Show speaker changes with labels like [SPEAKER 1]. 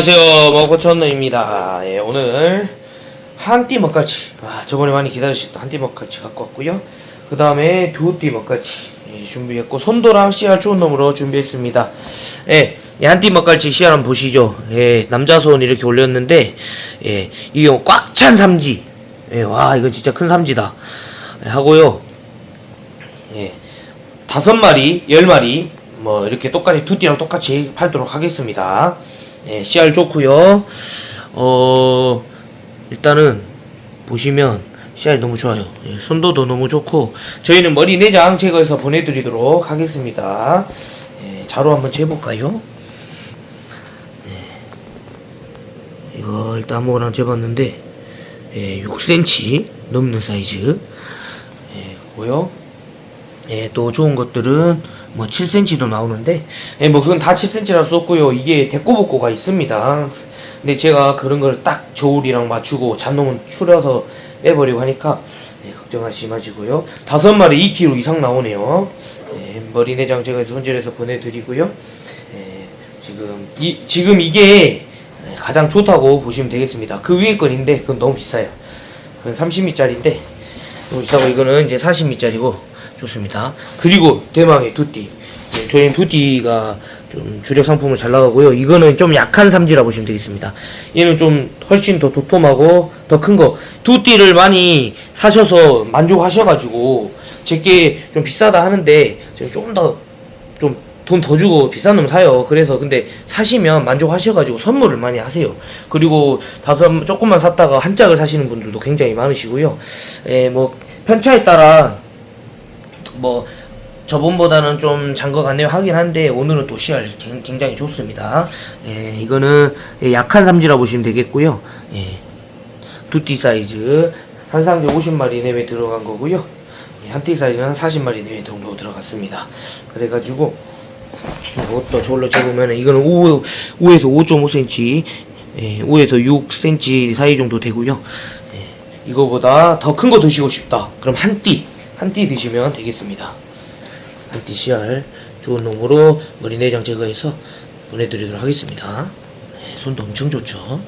[SPEAKER 1] 안녕하세요. 먹고천너입니다. 예, 오늘 한띠 먹갈치. 아, 저번에 많이 기다리셨던 한띠 먹갈치 갖고 왔고요. 그 다음에 두띠 먹갈치 예, 준비했고 손도랑 씨알 좋은 놈으로 준비했습니다. 예, 이 한띠 먹갈치 씨알 한번 보시죠. 예, 남자 손 이렇게 올렸는데 예, 이게 꽉 찬 삼지. 예, 와 이건 진짜 큰 삼지다. 예, 하고요. 예, 다섯 마리, 열 마리, 뭐 이렇게 똑같이 두 띠랑 똑같이 팔도록 하겠습니다. 예, 씨알 좋고요. 어 일단은 보시면 씨알 너무 좋아요. 예, 손도도 너무 좋고 저희는 머리 내장 제거해서 보내드리도록 하겠습니다. 예, 자로 한번 재볼까요? 예, 이거 일단 아무거나 재봤는데 예, 6cm 넘는 사이즈 예, 고요. 예, 또 좋은 것들은 뭐 7cm도 나오는데, 예, 뭐 그건 다 7cm라 썼고요. 이게 대꼬복고가 있습니다. 근데 제가 그런 걸 딱 저울이랑 맞추고 잔놈은 추려서 빼버리고 하니까 예, 걱정하지 마시고요. 다섯 마리 2kg 이상 나오네요. 예, 머리 내장 제가 손질해서 보내드리고요. 예, 지금 이 지금 이게 예, 가장 좋다고 보시면 되겠습니다. 그 위에 건인데 그건 너무 비싸요. 그건 30미짜리인데 너무 비싸고 이거는 이제 40미짜리고 좋습니다. 그리고 대망의 두띠. 네, 저희는 두띠가 좀 주력 상품으로 잘 나가고요. 이거는 좀 약한 삼지라 보시면 되겠습니다. 얘는 좀 훨씬 더 도톰하고 더 큰 거. 두띠를 많이 사셔서 만족하셔가지고 제게 좀 비싸다 하는데 제가 조금 더 좀 돈 더 주고 비싼 놈 사요. 그래서 근데 사시면 만족하셔가지고 선물을 많이 하세요. 그리고 다섯 조금만 샀다가 한 짝을 사시는 분들도 굉장히 많으시고요. 예, 뭐 편차에 따라 뭐 저번보다는 좀 잔거 같네요 하긴 한데 오늘은 또 굉- 굉장히 좋습니다. 예, 이거는 예, 약한 삼지라 보시면 되겠고요. 예, 두띠 사이즈 한 상자 50마리 내외 들어간 거고요. 예, 한띠 사이즈는 한 40마리 내외 정도 들어갔습니다. 그래가지고 이것도 저걸로 재보면 이거는 5, 5에서 5.5cm, 예, 5에서 6cm 사이 정도 되고요. 예, 이거보다 더 큰 거 드시고 싶다. 그럼 한 띠, 한 띠 드시면 되겠습니다. 한 띠 씨알 좋은 놈으로 머리 내장 제거해서 보내드리도록 하겠습니다. 예, 손도 엄청 좋죠.